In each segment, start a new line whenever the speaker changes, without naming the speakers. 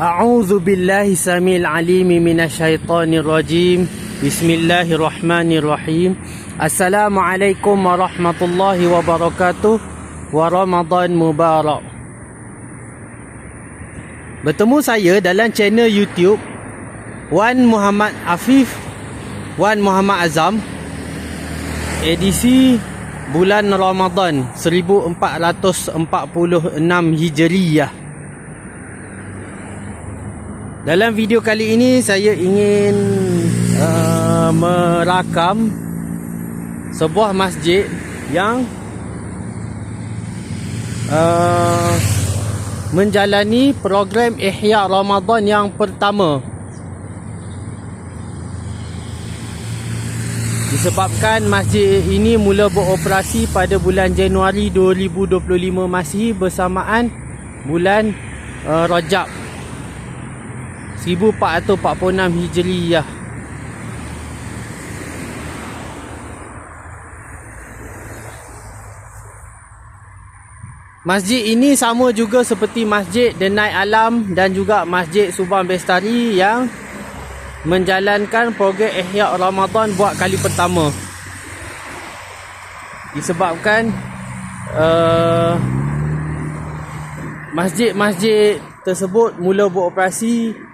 أعوذ بالله السميع العليم من الشيطان الرجيم بسم الله الرحمن الرحيم السلام عليكم ورحمة الله وبركاته ورمضان مبارك Bertemu saya dalam channel YouTube Wan Muhammad Afif Wan Muhammad Azam Edisi bulan Ramadan 1446 Hijriyah Dalam video kali ini saya ingin uh, merakam sebuah masjid yang uh, menjalani program Ihya Ramadan yang pertama. Disebabkan masjid ini mula beroperasi pada bulan Januari 2025 Masihi bersamaan bulan uh, Rajab 1446 Hijriyah. Masjid ini sama juga seperti Masjid Denai Alam dan juga Masjid Subang Bestari yang menjalankan program Ihya Ramadan buat kali pertama. Disebabkan uh, masjid-masjid tersebut mula beroperasi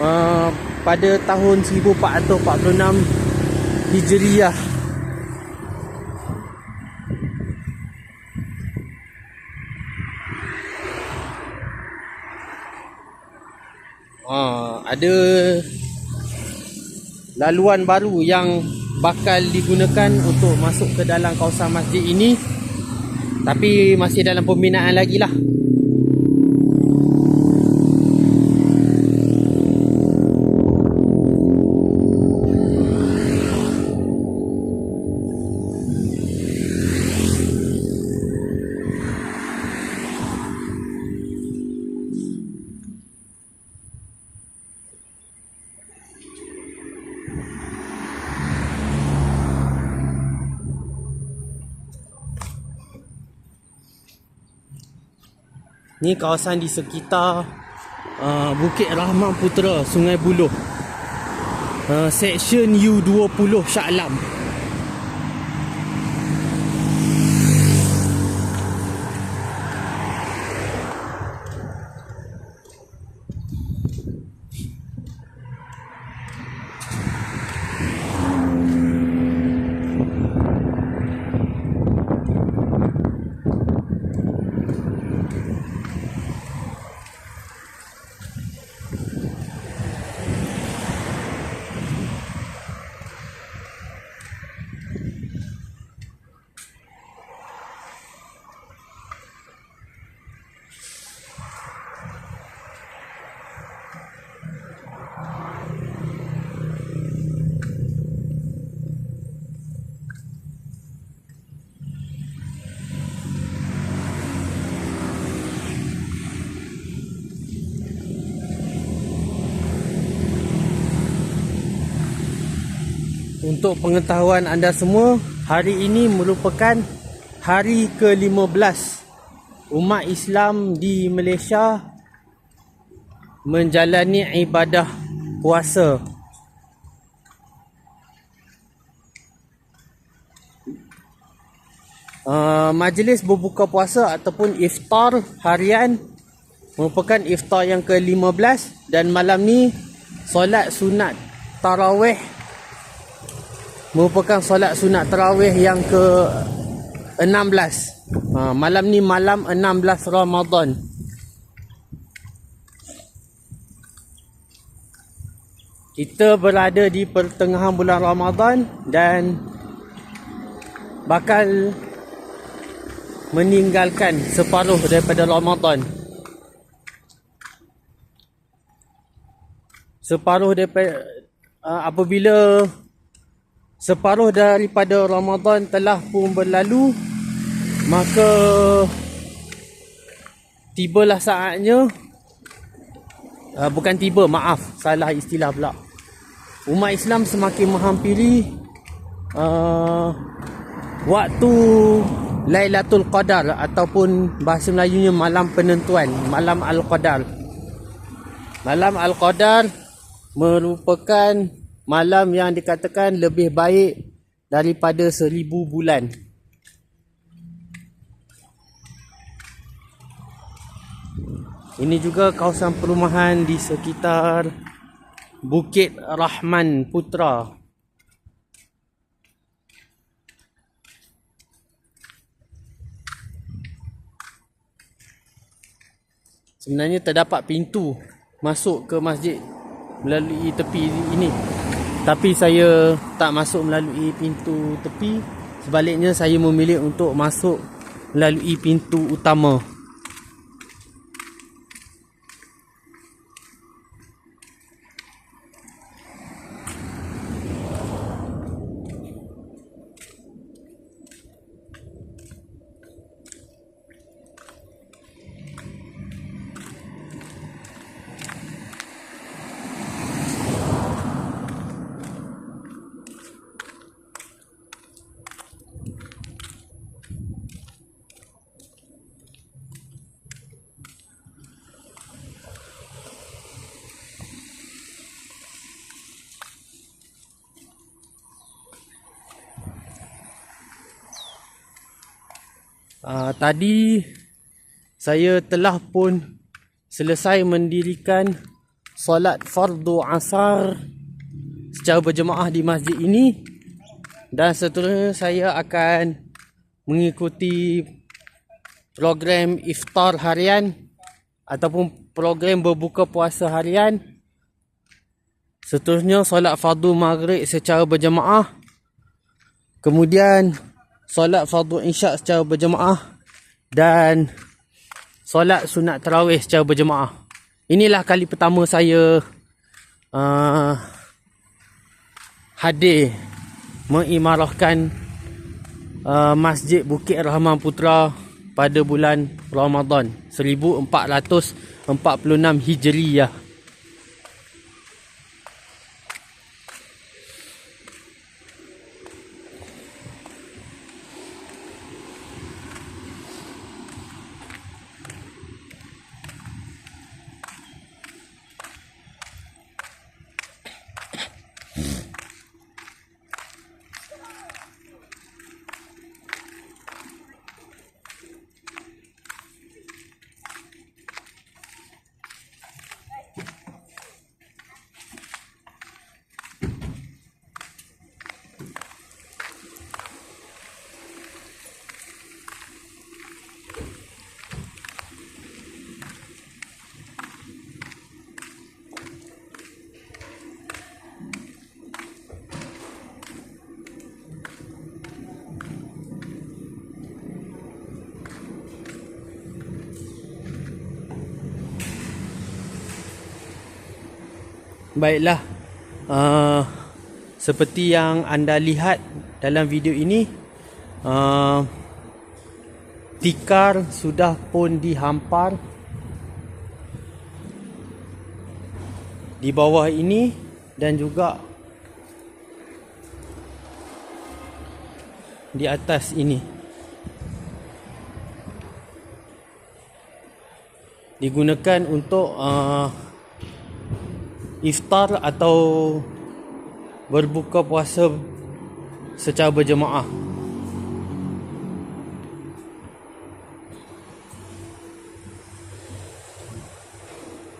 uh, pada tahun 1446 Hijriah. Uh, ada laluan baru yang bakal digunakan untuk masuk ke dalam kawasan masjid ini tapi masih dalam pembinaan lagi lah Ni kawasan di sekitar uh, Bukit Rahman Putra, Sungai Buloh. Uh, section U20 Shah Alam. Untuk pengetahuan anda semua, hari ini merupakan hari ke-15 umat Islam di Malaysia menjalani ibadah puasa. Uh, majlis berbuka puasa ataupun iftar harian merupakan iftar yang ke-15 dan malam ni solat sunat tarawih merupakan solat sunat tarawih yang ke 16 ha, malam ni malam 16 Ramadan. Kita berada di pertengahan bulan Ramadan dan bakal meninggalkan separuh daripada Ramadan. Separuh daripada uh, apabila separuh daripada Ramadan telah pun berlalu maka tibalah saatnya uh, bukan tiba maaf salah istilah pula. Umat Islam semakin menghampiri uh, waktu Lailatul Qadar ataupun bahasa Melayunya malam penentuan malam Al-Qadar. Malam Al-Qadar merupakan malam yang dikatakan lebih baik daripada seribu bulan. Ini juga kawasan perumahan di sekitar Bukit Rahman Putra. Sebenarnya terdapat pintu masuk ke masjid melalui tepi ini. Tapi saya tak masuk melalui pintu tepi. Sebaliknya saya memilih untuk masuk melalui pintu utama. Uh, tadi saya telah pun selesai mendirikan solat fardu asar secara berjemaah di masjid ini dan seterusnya saya akan mengikuti program iftar harian ataupun program berbuka puasa harian. Seterusnya solat fardu maghrib secara berjemaah. Kemudian solat fardu isyak secara berjemaah dan solat sunat tarawih secara berjemaah. Inilah kali pertama saya uh, hadir mengimarahkan uh, Masjid Bukit Rahman Putra pada bulan Ramadan 1446 Hijriah. Baiklah. Uh, Seperti yang anda lihat dalam video ini uh, Tikar sudah pun dihampar. Di bawah ini Dan juga Di atas ini. Digunakan untuk uh, iftar atau berbuka puasa secara berjemaah.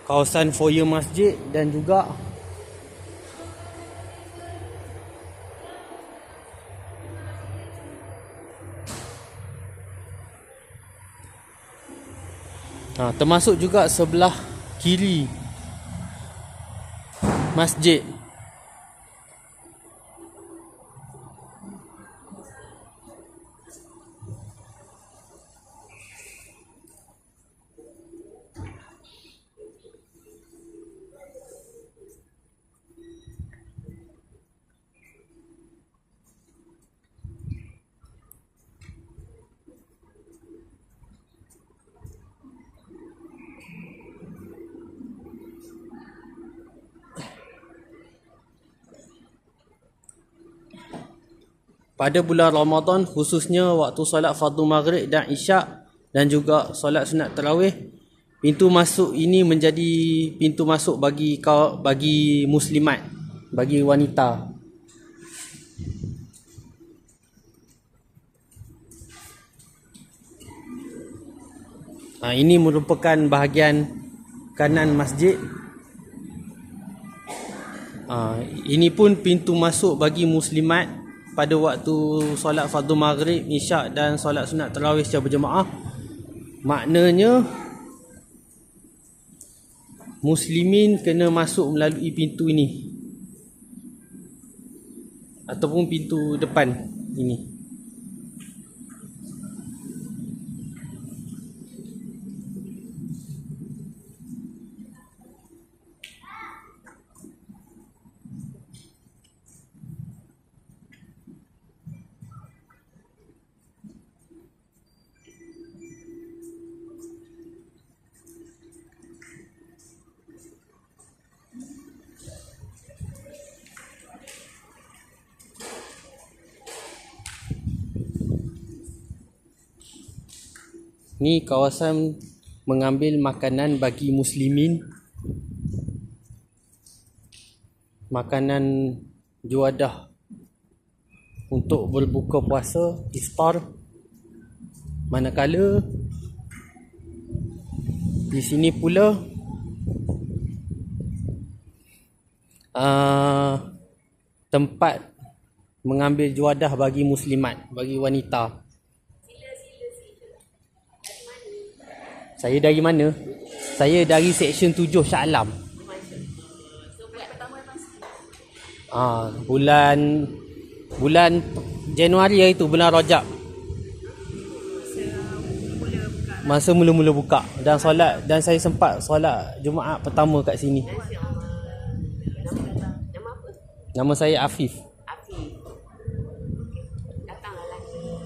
Kawasan foyer masjid dan juga Ha, termasuk juga sebelah kiri masjid pada bulan Ramadan khususnya waktu solat fardu maghrib dan isyak dan juga solat sunat tarawih pintu masuk ini menjadi pintu masuk bagi kau bagi muslimat bagi wanita Ha, ini merupakan bahagian kanan masjid. Ha, ini pun pintu masuk bagi muslimat pada waktu solat fardu maghrib, isyak dan solat sunat tarawih secara berjemaah. Maknanya muslimin kena masuk melalui pintu ini. Ataupun pintu depan ini. Ni kawasan mengambil makanan bagi muslimin. Makanan juadah untuk berbuka puasa, iftar. Manakala di sini pula uh, tempat mengambil juadah bagi muslimat, bagi wanita. Saya dari mana? Saya dari Seksyen 7 Shah Alam. Ah, bulan bulan Januari hari bulan Rajab. Masa mula-mula buka dan solat dan saya sempat solat Jumaat pertama kat sini. Nama saya Afif.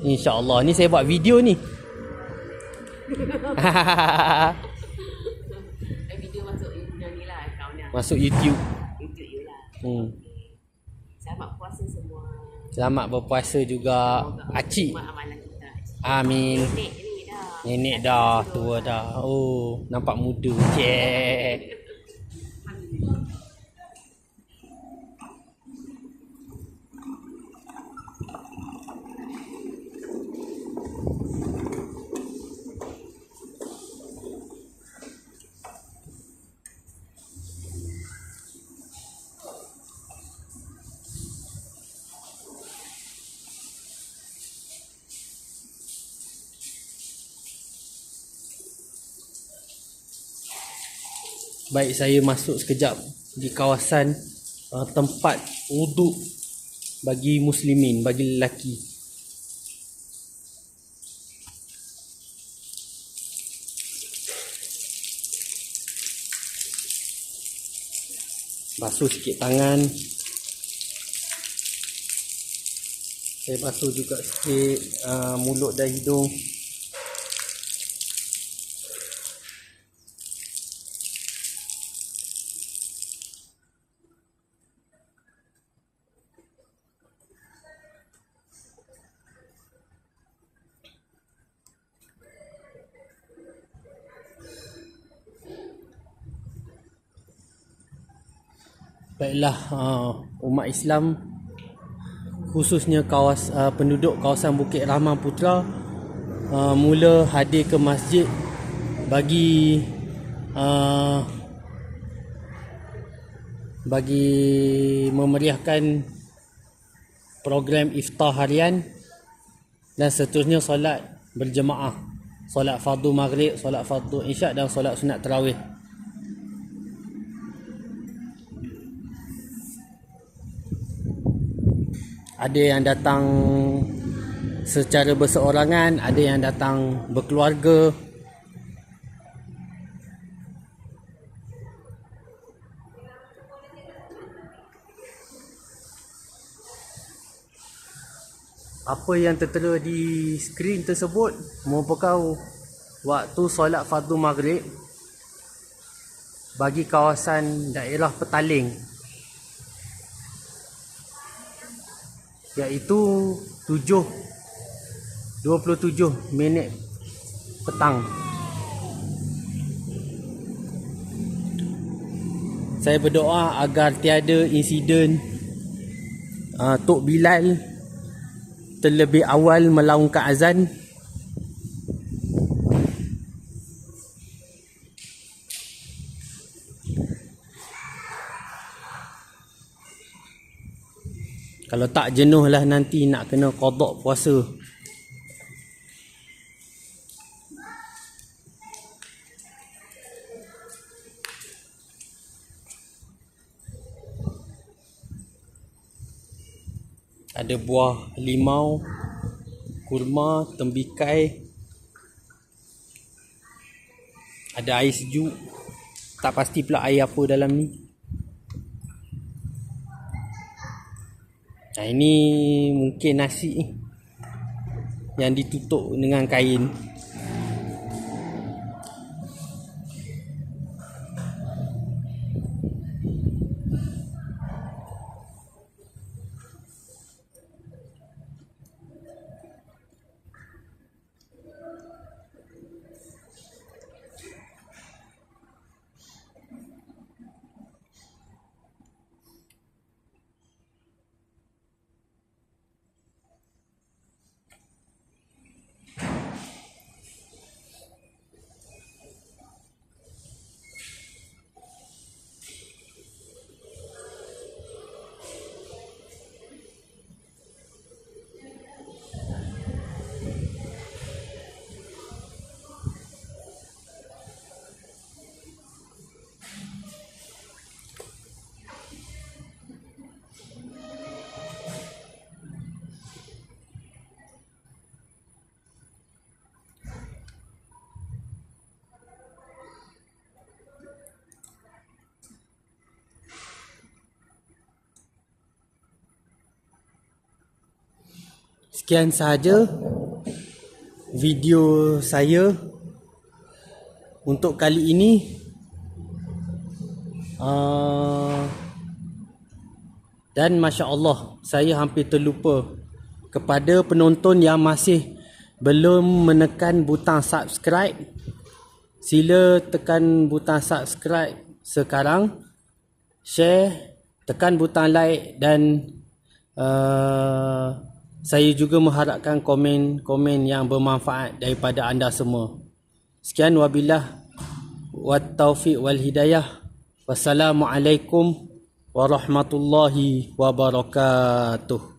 InsyaAllah. Ni saya buat video ni.
Video masuk yang ni lah account ni.
Masuk YouTube.
YouTube you lah.
Hmm.
Selamat puasa semua.
Selamat berpuasa juga. Acik. Amin.
Nek ni dah.
Nenek dah tua dah. Oh, nampak muda. Cek. Baik saya masuk sekejap di kawasan uh, tempat wuduk bagi muslimin, bagi lelaki. Basuh sikit tangan. Saya basuh juga sikit uh, mulut dan hidung. Baiklah uh, umat Islam khususnya kawas uh, penduduk kawasan Bukit Rahman Putra uh, mula hadir ke masjid bagi uh, bagi memeriahkan program iftar harian dan seterusnya solat berjemaah. Solat fardu maghrib solat fardu isyak dan solat sunat tarawih ada yang datang secara berseorangan, ada yang datang berkeluarga. Apa yang tertera di skrin tersebut merupakan waktu solat fardu maghrib bagi kawasan daerah Petaling iaitu 7 27 minit petang. Saya berdoa agar tiada insiden uh, Tok Bilal terlebih awal melaungkan azan. Kalau tak jenuh lah nanti nak kena kodok puasa Ada buah limau, kurma, tembikai. Ada air sejuk. Tak pasti pula air apa dalam ni. Nah, ini mungkin nasi yang ditutup dengan kain. Sekian sahaja video saya untuk kali ini. Uh, dan Masya Allah, saya hampir terlupa kepada penonton yang masih belum menekan butang subscribe. Sila tekan butang subscribe sekarang. Share, tekan butang like dan uh, saya juga mengharapkan komen-komen yang bermanfaat daripada anda semua. Sekian wabillah wa taufiq wal hidayah. Wassalamualaikum warahmatullahi wabarakatuh.